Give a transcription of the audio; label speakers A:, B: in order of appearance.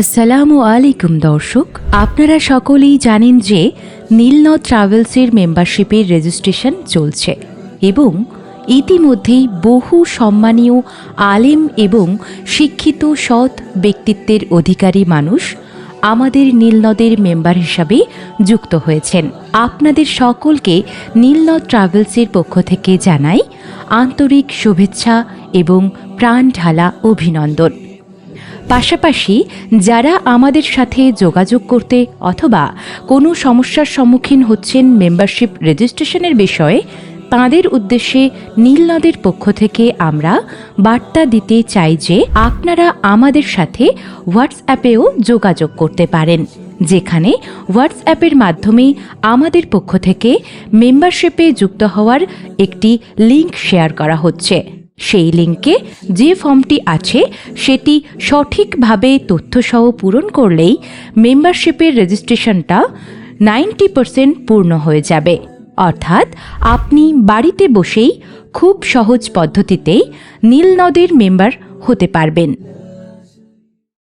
A: আসসালামু আলাইকুম, দর্শক। আপনারা সকলেই জানেন যে নীলনদ ট্রাভেলসের মেম্বারশিপের রেজিস্ট্রেশন চলছে এবং ইতিমধ্যেই বহু সম্মানীয় আলেম এবং শিক্ষিত সৎ ব্যক্তিত্বের অধিকারী মানুষ আমাদের নীলনদের মেম্বার হিসাবে যুক্ত হয়েছেন। আপনাদের সকলকে নীলনদ ট্রাভেলসের পক্ষ থেকে জানাই আন্তরিক শুভেচ্ছা এবং প্রাণ ঢালা অভিনন্দন। পাশাপাশি যারা আমাদের সাথে যোগাযোগ করতে অথবা কোনো সমস্যার সম্মুখীন হচ্ছেন মেম্বারশিপ রেজিস্ট্রেশনের বিষয়ে, তাদের উদ্দেশ্যে নীলনদের পক্ষ থেকে আমরা বার্তা দিতে চাই যে আপনারা আমাদের সাথে হোয়াটসঅ্যাপেও যোগাযোগ করতে পারেন, যেখানে হোয়াটসঅ্যাপের মাধ্যমে আমাদের পক্ষ থেকে মেম্বারশিপে যুক্ত হওয়ার একটি লিংক শেয়ার করা হচ্ছে। সেই লিঙ্কে যে ফর্মটি আছে, সেটি সঠিকভাবে তথ্যসহ পূরণ করলেই মেম্বারশিপের রেজিস্ট্রেশনটা নাইনটি পারসেন্ট পূর্ণ হয়ে যাবে। অর্থাৎ আপনি বাড়িতে বসেই খুব সহজ পদ্ধতিতেই নীলনদের মেম্বার হতে পারবেন।